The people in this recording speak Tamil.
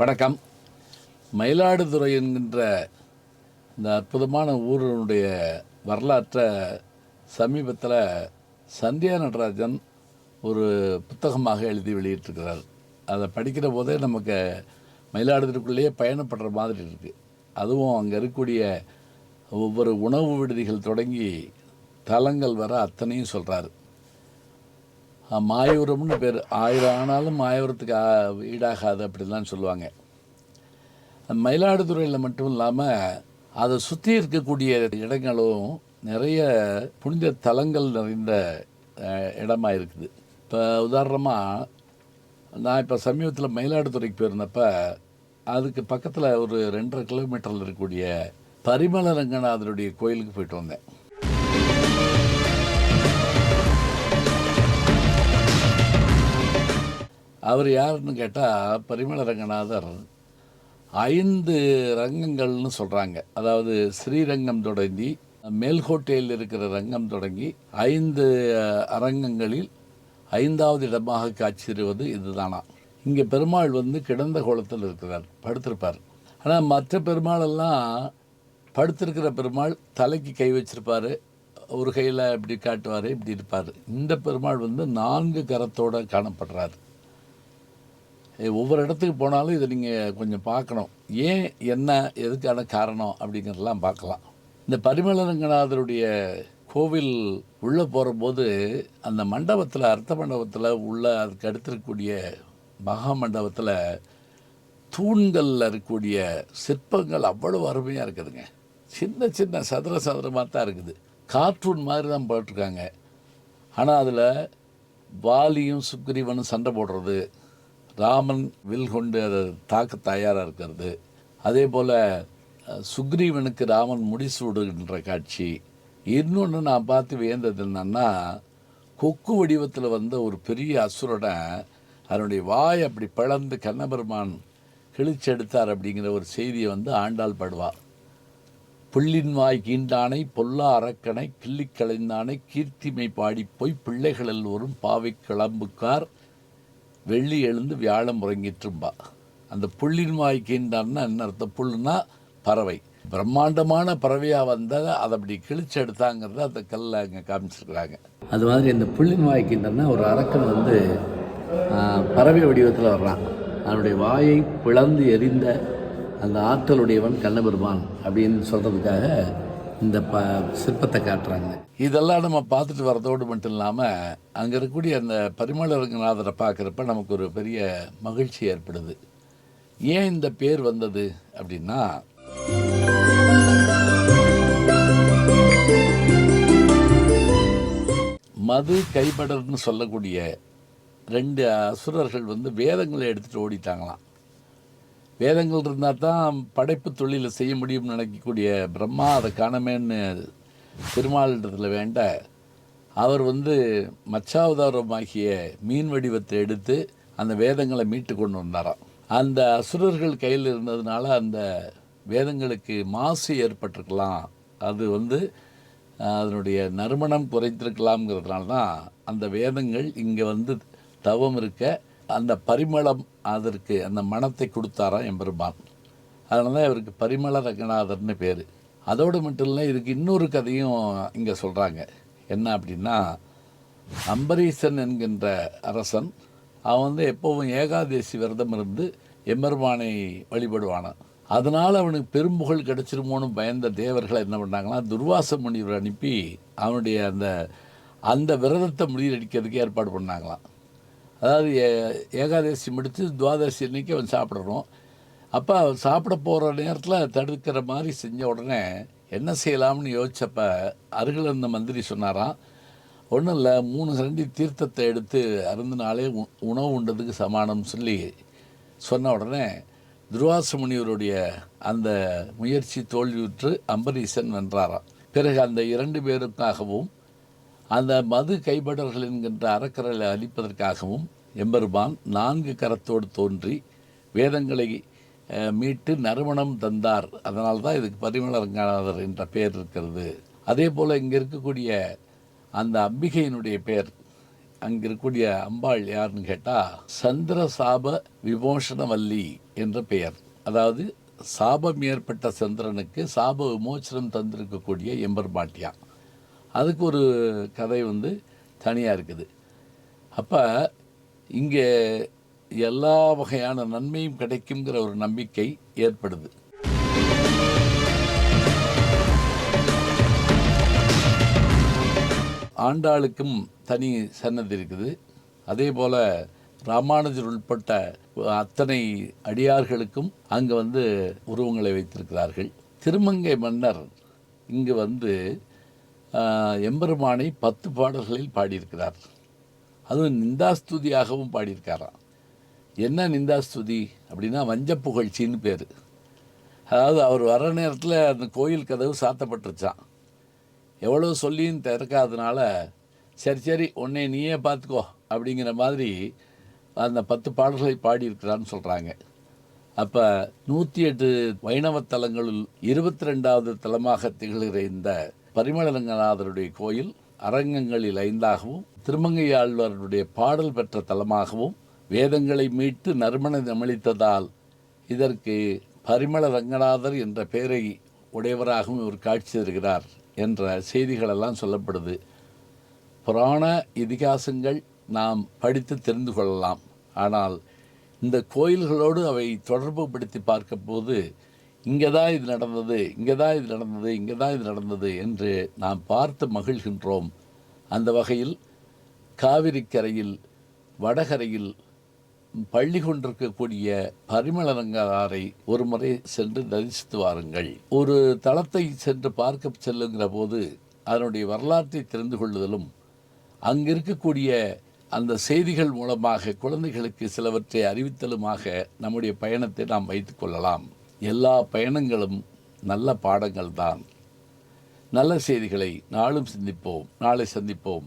வணக்கம். மயிலாடுதுறை என்கின்ற இந்த அற்புதமான ஊரினுடைய வரலாற்றை சமீபத்தில் சந்தியா நடராஜன் ஒரு புத்தகமாக எழுதி வெளியிட்டிருக்கிறார். அதை படிக்கிற போதே நமக்கு மயிலாடுதுறைக்குள்ளேயே பயணப்படுற மாதிரி இருக்குது அதுவும் அங்கே இருக்கக்கூடிய ஒவ்வொரு உணவு விடுதிகள் தொடங்கி தலங்கள் வர அத்தனையும் சொல்கிறாரு மாயூரம்னு பேர். ஆயிரம் ஆனாலும் மாயூரத்துக்கு ஈடாகாது அப்படிலாம் சொல்லுவாங்க. மயிலாடுதுறையில் மட்டும் இல்லாமல் அதை சுற்றி இருக்கக்கூடிய இடங்களும் நிறைய புனித தலங்கள் நிறைந்த இடமாக இடமா இருக்குது. இப்போ உதாரணமாக நான் இப்போ சமீபத்தில் மயிலாடுதுறைக்கு போயிருந்தப்போ அதுக்கு பக்கத்தில் ஒரு ரெண்டரை கிலோமீட்டரில் இருக்கக்கூடிய பரிமள ரங்கநாதருடைய கோயிலுக்கு போயிட்டு வந்தேன். அவர் யாருன்னு கேட்டால் பரிமள ரங்கநாதர். ஐந்து ரங்கங்கள்னு சொல்கிறாங்க அதாவது ஸ்ரீரங்கம் தொடங்கி மேல்கோட்டையில் இருக்கிற ரங்கம் தொடங்கி ஐந்து அரங்கங்களில் ஐந்தாவது இடமாக காட்சி தருவது இதுதானா? இங்கே பெருமாள் வந்து கிடந்த கோலத்தில் இருக்கிறார் படுத்திருப்பார். ஆனால் மற்ற பெருமாளெல்லாம் படுத்திருக்கிற பெருமாள் தலைக்கு கை வச்சிருப்பார் ஒரு கையில் இப்படி காட்டுவார் இப்படி இருப்பார். இந்த பெருமாள் வந்து நான்கு கரத்தோடு காணப்படுறார். ஒவ்வொரு இடத்துக்கு போனாலும் இதை நீங்கள் கொஞ்சம் பார்க்கணும். ஏன் என்ன எதுக்கான காரணம் அப்படிங்கிறதெல்லாம் பார்க்கலாம். இந்த பரிமளரங்கநாதருடைய கோவில் உள்ளே போகிறபோது அந்த மண்டபத்தில் அர்த்த மண்டபத்தில் உள்ள அதுக்கு அடுத்திருக்கக்கூடிய மகா மண்டபத்தில் தூண்களில் இருக்கக்கூடிய சிற்பங்கள் அவ்வளோ அருமையாக இருக்குதுங்க. சின்ன சின்ன சதுர சதுரமாக தான் இருக்குது. கார்ட்டூன் மாதிரி தான் போட்டிருக்காங்க. ஆனால் அதில் வாலியும் சுக்ரீவனும் சண்டை போடுறது ராமன் வில் கொண்டு அதை தாக்க தயாராக இருக்கிறது. அதே போல் சுக்ரீவனுக்கு ராமன் முடிசூடுகின்ற காட்சி. இன்னொன்று நான் பார்த்து வியந்தது என்னன்னா கொக்கு வடிவத்தில் வந்த ஒரு பெரிய அசுரனை அதனுடைய வாய் அப்படி பிளந்து கண்ணபெருமான் கிழிச்செடுத்தார் அப்படிங்கிற ஒரு செய்தியை வந்து ஆண்டாள் படுவார் புள்ளின் வாய் கீண்டானை பொல்லா அரக்கனை கிள்ளி களைந்தானை கீர்த்திமை பாடி போய் பிள்ளைகள் எல்லோரும் பாவை கிளம்புக்கார். வெள்ளி எழுந்து வியாழம் உறங்கிட்டும்பா அந்த புள்ளின் வாய் என்ன அர்த்தம்? புல்லுனா பறவை. பிரம்மாண்டமான பறவையாக வந்தால் அதை அப்படி கிழிச்சு எடுத்தாங்கிறத அந்த கல்லில் அங்கே காமிச்சிருக்கிறாங்க. அது மாதிரி இந்த புள்ளின் வாய்க்கின்றனா ஒரு அரக்கன் வந்து பறவை வடிவத்தில் வர்றான். அவனுடைய வாயை பிளந்து எரிந்த அந்த ஆற்றலுடையவன் கண்ணபெருமான் அப்படின்னு சொல்கிறதுக்காக இந்த ப சிற்பத்தை காட்டுறாங்க. இதெல்லாம் நம்ம பார்த்துட்டு வரதோடு மட்டும் இல்லாமல் அங்கே இருக்கக்கூடிய அந்த பரிமளரங்கநாதரை பார்க்குறப்ப நமக்கு ஒரு பெரிய மகிழ்ச்சி ஏற்படுது. ஏன் இந்த பேர் வந்தது அப்படின்னா மது கைபடர்னு சொல்லக்கூடிய ரெண்டு அசுரர்கள் வந்து வேதங்களை எடுத்துகிட்டு ஓடிட்டாங்களாம். வேதங்கள் இருந்தால் தான் படைப்பு தொழிலை செய்ய முடியும்னு நினைக்கக்கூடிய பிரம்மா அதை காணமேன்னு திருமாலிடத்தில் வேண்ட அவர் வந்து மச்சாவதாரமாகிய மீன் வடிவத்தை எடுத்து அந்த வேதங்களை மீட்டு கொண்டு வந்தாராம். அந்த அசுரர்கள் கையில் இருந்ததுனால அந்த வேதங்களுக்கு மாசு ஏற்பட்டிருக்கலாம். அது வந்து அதனுடைய நறுமணம் குறைத்திருக்கலாம்ங்கிறதுனால தான் அந்த வேதங்கள் இங்கே வந்து தவம் இருக்க அந்த பரிமளம் அதற்கு அந்த மனத்தை கொடுத்தாராம் எம்பெருமான். அதனால தான் இவருக்கு பரிமள ரங்கநாதர்னு பேர். அதோடு மட்டும் இல்லை இதுக்கு இன்னொரு கதையும் இங்கே சொல்கிறாங்க என்ன அப்படின்னா அம்பரீசன் என்கின்ற அரசன் அவன் வந்து எப்போவும் ஏகாதேசி விரதம் இருந்து எம்பெருமானை வழிபடுவானான் அதனால் அவனுக்கு பெரும்புகழ் கிடச்சிருமோன்னு பயந்த தேவர்கள் என்ன பண்ணாங்கன்னா துர்வாச முனிவர் அனுப்பி அவனுடைய அந்த அந்த விரதத்தை முடியடிக்கிறதுக்கு ஏற்பாடு பண்ணாங்களாம். அதாவது ஏ- ஏகாதசி முடித்து துவாதசி அன்னைக்கு அவன் சாப்பிடணும். அப்போ அவன் சாப்பிட போகிற நேரத்தில் தடுக்கிற மாதிரி செஞ்ச உடனே என்ன செய்யலாம்னு யோசிச்சப்ப அருகில் இருந்த மந்திரி சொன்னாராம் ஒன்றும் இல்லை மூணு சண்டி தீர்த்தத்தை எடுத்து அருந்தினாலே உ- உணவு உண்டதுக்கு சமானம் சொல்லி சொன்ன உடனே துர்வாச முனிவருடைய அந்த முயற்சி தோல்வியுற்று அம்பரீசன் வென்றாராம். பிறகு அந்த இரண்டு பேருக்காகவும் அந்த மது கைபடர்கள் என்கின்ற அறக்கரலை அழிப்பதற்காகவும் எம்பெருமான் நான்கு கரத்தோடு தோன்றி வேதங்களை மீட்டு நறுமணம் தந்தார். அதனால் தான் இதுக்கு பரிமளரங்கநாதர் என்ற பெயர் இருக்கிறது. அதே போல் இங்கே இருக்கக்கூடிய அந்த அம்பிகையினுடைய பெயர் அங்கே இருக்கக்கூடிய அம்பாள் யாருன்னு கேட்டால் சந்திரசாப விமோசனவல்லி என்ற பெயர். அதாவது சாபம் ஏற்பட்ட சந்திரனுக்கு சாப விமோசனம் தந்திருக்கக்கூடிய எம்பெருமாட்டியா. அதுக்கு ஒரு கதை வந்து தனியாக இருக்குது. அப்போ இங்கே எல்லா வகையான நன்மையும் கிடைக்குங்கிற ஒரு நம்பிக்கை ஏற்படுது. ஆண்டாளுக்கும் தனி சன்னதி இருக்குது. அதே போல் ராமானுஜர் உட்பட்ட அத்தனை அடியார்களுக்கும் அங்கே வந்து உருவங்களை வைத்திருக்கிறார்கள். திருமங்கை மன்னர் இங்கு வந்து எம்பெருமானை பத்து பாடல்களில் பாடியிருக்கிறார். அதுவும் நிந்தாஸ்துதியாகவும் பாடியிருக்காராம். என்ன நிந்தாஸ்துதி? அப்படின்னா வஞ்ச புகழ்ச்சின்னு பேர். அதாவது அவர் வர நேரத்தில் அந்த கோயில் கதவு சாத்தப்பட்டுருச்சான் எவ்வளோ சொல்லியும் திறக்காதனால சரி சரி உன்னை நீயே பார்த்துக்கோ அப்படிங்கிற மாதிரி அந்த பத்து பாடல்களை பாடியிருக்கிறான்னு சொல்கிறாங்க அப்போ நூற்றி எட்டு வைணவ தலங்களுள் இருபத்தி ரெண்டாவது தலமாக திகழ்கிற இந்த பரிமளரங்கநாதருடைய கோயில் அரங்கங்களில் ஐந்தாகவும் திருமங்கையாழ்வாருடைய பாடல் பெற்ற தலமாகவும் வேதங்களை மீட்டு நறுமணம் நமளித்ததால் இதற்கு பரிமள ரங்கநாதர் என்ற பெயரை உடையவராகவும் இவர் காட்சி தருகிறார் என்ற செய்திகளெல்லாம் சொல்லப்படுது. புராண இதிகாசங்கள் நாம் படித்து தெரிந்து கொள்ளலாம். ஆனால் இந்த கோயில்களோடு அவை தொடர்பு படுத்தி பார்க்கும்போது இங்கே தான் இது நடந்தது இங்கே தான் இது நடந்தது இங்கே தான் இது நடந்தது என்று நாம் பார்த்து மகிழ்கின்றோம். அந்த வகையில் காவிரிக்கரையில் வடகரையில் பள்ளி கொண்டிருக்கக்கூடிய பரிமளரங்காரை ஒரு முறை சென்று தரிசித்து வாருங்கள். ஒரு தளத்தை சென்று பார்க்க செல்லுங்கிற போது அதனுடைய வரலாற்றை தெரிந்து கொள்ளுதலும் அங்கிருக்கக்கூடிய அந்த செய்திகள் மூலமாக குழந்தைகளுக்கு சிலவற்றை அறிவித்தலுமாக நம்முடைய பயணத்தை நாம் வைத்துக்கொள்ளலாம் எல்லா பயணங்களும் நல்ல பாடங்கள் தான் நல்ல செய்திகளை நாளும் சிந்திப்போம் நாளை சந்திப்போம்.